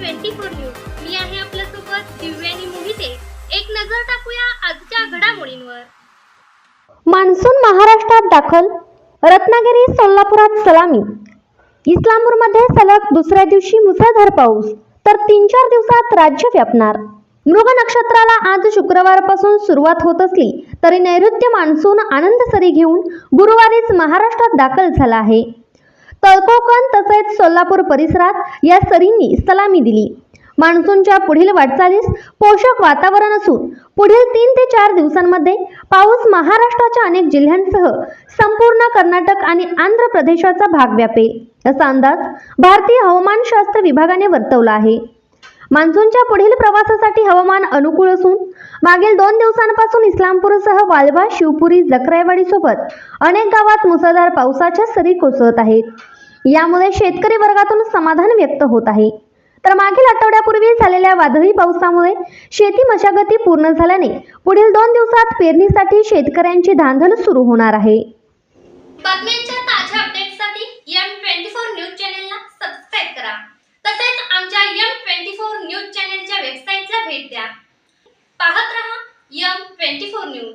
Twenty four news. मी आहे आपल्यासोबत दिव्यानी मोहिते. एक नजर टाकूया आजच्या घडामोडींवर. मान्सून महाराष्ट्रात दाखल. रत्नागिरी सोलापुरात सलामी. इस्लामपूरमध्ये सलग दुसऱ्या दिवशी मुसळधार पाऊस तर तीन चार दिवसात राज्य व्यापणार. मृग नक्षत्राला आज शुक्रवारपासून सुरुवात होत असली तरी नैऋत्य मान्सून आनंद सरी घेऊन गुरुवारीच महाराष्ट्रात दाखल झाला आहे. तळकोकण तसेच सोलापूर परिसरात या सरींनी सलामी दिली. मान्सूनच्या पुढील वाटचालीस पोषक वातावरण असून पुढील तीन ते चार दिवसांमध्ये पाऊस महाराष्ट्राच्या अनेक जिल्ह्यांसह संपूर्ण कर्नाटक आणि आंध्र प्रदेशाचा भाग व्यापेल असा अंदाज भारतीय हवामानशास्त्र विभागाने वर्तवला आहे. मान्सूनच्या पुढील प्रवासासाठी हवामान अनुकूल असून मागील दोन दिवसांपासून इस्लामपूरसह वालवा शिवपुरी जकरायवाडीसोबत अनेक गावात मुसळधार पावसाच्या सरी कोसळत आहेत. यामुळे शेतकरी वर्गातून समाधान व्यक्त होत आहे. तर मागील आठवड्यापूर्वी झालेल्या वादळी पावसामुळे शेती मशागती पूर्ण झाल्याने पुढील दोन दिवसात पेरणीसाठी शेतकऱ्यांची धांदल सुरू होणार आहे. बातम्यांच्या ताज्या अपडेटसाठी एम ट्वेंटी फोर न्यूज चॅनेलला सबस्क्राईब करा. तसेच आमच्या एम ट्वेंटी फोर न्यूज चॅनेलच्या वेबसाईटला भेट द्या. पाहत रहा एम ट्वेंटी फोर न्यूज